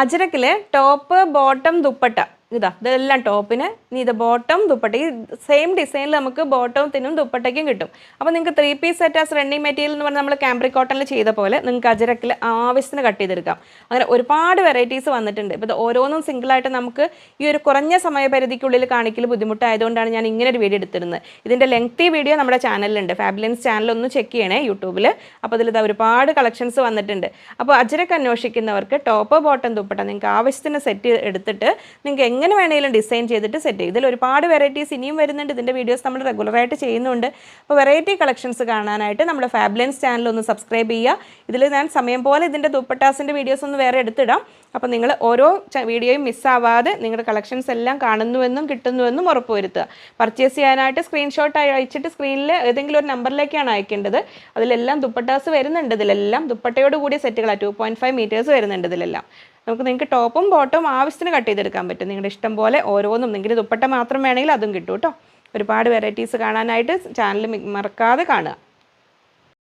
അജരക്കിൽ top bottom dupatta. ഇതാ ഇതെല്ലാം ടോപ്പിന് ഇനി ഇത് ബോട്ടം ദുപ്പട്ട ഈ സെയിം ഡിസൈനിൽ നമുക്ക് ബോട്ടത്തിനും ദുപ്പട്ടയ്ക്കും കിട്ടും. അപ്പോൾ നിങ്ങൾക്ക് three piece set as running material എന്ന് പറഞ്ഞാൽ നമ്മൾ ക്യാമ്പ്രി കോട്ടണിൽ ചെയ്ത പോലെ നിങ്ങൾക്ക് അജരക്കിൽ ആവശ്യത്തിന് കട്ട് ചെയ്തെടുക്കാം. അങ്ങനെ ഒരുപാട് വെറൈറ്റീസ് വന്നിട്ടുണ്ട്. ഇപ്പോൾ ഇത് ഓരോന്നും സിംഗിളായിട്ട് നമുക്ക് ഈ ഒരു കുറഞ്ഞ സമയപരിധിക്കുള്ളിൽ കാണിക്കൽ ബുദ്ധിമുട്ടായതുകൊണ്ടാണ് ഞാൻ ഇങ്ങനെ ഒരു വീഡിയോ എടുത്തിരുന്നത്. ഇതിന്റെ ലെങ്തി വീഡിയോ നമ്മുടെ ചാനലിലുണ്ട്. ഫാബുലൻസ് ചാനൽ ഒന്ന് ചെക്ക് ചെയ്യണേ യൂട്യൂബിൽ അപ്പോൾ അതിലിത് ഒരുപാട് കളക്ഷൻസ് വന്നിട്ടുണ്ട്. അപ്പോൾ അജരക്ക് അന്വേഷിക്കുന്നവർക്ക് ടോപ്പ് ബോട്ടം ദുപ്പട്ട നിങ്ങൾക്ക് ആവശ്യത്തിന് സെറ്റ് എടുത്തിട്ട് നിങ്ങൾക്ക് എങ്ങനെ വേണമെങ്കിലും ഡിസൈൻ ചെയ്തിട്ട് സെറ്റ് ചെയ്യും. ഇതിൽ ഒരുപാട് വെറൈറ്റീസ് ഇനിയും വരുന്നുണ്ട്. ഇതിന്റെ വീഡിയോസ് നമ്മൾ റെഗുലറായിട്ട് ചെയ്യുന്നുണ്ട്. അപ്പോൾ വെറൈറ്റി കളക്ഷൻസ് കാണാനായിട്ട് നമ്മുടെ ഫാബ്ലൻസ് ചാനൽ ഒന്ന് സബ്സ്ക്രൈബ് ചെയ്യുക. ഇതിൽ ഞാൻ സമയം പോലെ ഇതിന്റെ ദുപ്പട്ടാസിന്റെ വീഡിയോസ് ഒന്ന് വേറെ എടുത്തിടാം. അപ്പോൾ നിങ്ങൾ ഓരോ വീഡിയോയും മിസ്സാവാതെ നിങ്ങളുടെ കളക്ഷൻസ് എല്ലാം കാണുന്നുവെന്നും കിട്ടുന്നുവെന്നും ഉറപ്പുവരുത്തുക. പർച്ചേസ് ചെയ്യാനായിട്ട് സ്ക്രീൻഷോട്ട് അയച്ചിട്ട് സ്ക്രീനിൽ ഏതെങ്കിലും ഒരു നമ്പറിലേക്കാണ് അയക്കേണ്ടത്. അതിലെല്ലാം ദുപ്പട്ടാസ് വരുന്നുണ്ട്. ഇതിലെല്ലാം ദുപ്പട്ടയോട് കൂടിയ സെറ്റുകളാണ് ടു പോയിന്റ് ഫൈവ് മീറ്റേഴ്സ് വരുന്നുണ്ട് ഇതിലെല്ലാം. നമുക്ക് നിങ്ങൾക്ക് ടോപ്പും ബോട്ടവും ആവശ്യത്തിന് കട്ട് ചെയ്തെടുക്കാൻ പറ്റും. നിങ്ങളുടെ ഇഷ്ടം പോലെ ഓരോന്നും നിങ്ങൾക്ക് ദുപ്പട്ട മാത്രം വേണമെങ്കിൽ അതും കിട്ടും കേട്ടോ. ഒരുപാട് വെറൈറ്റീസ് കാണാനായിട്ട് ചാനൽ മറക്കാതെ കാണുക.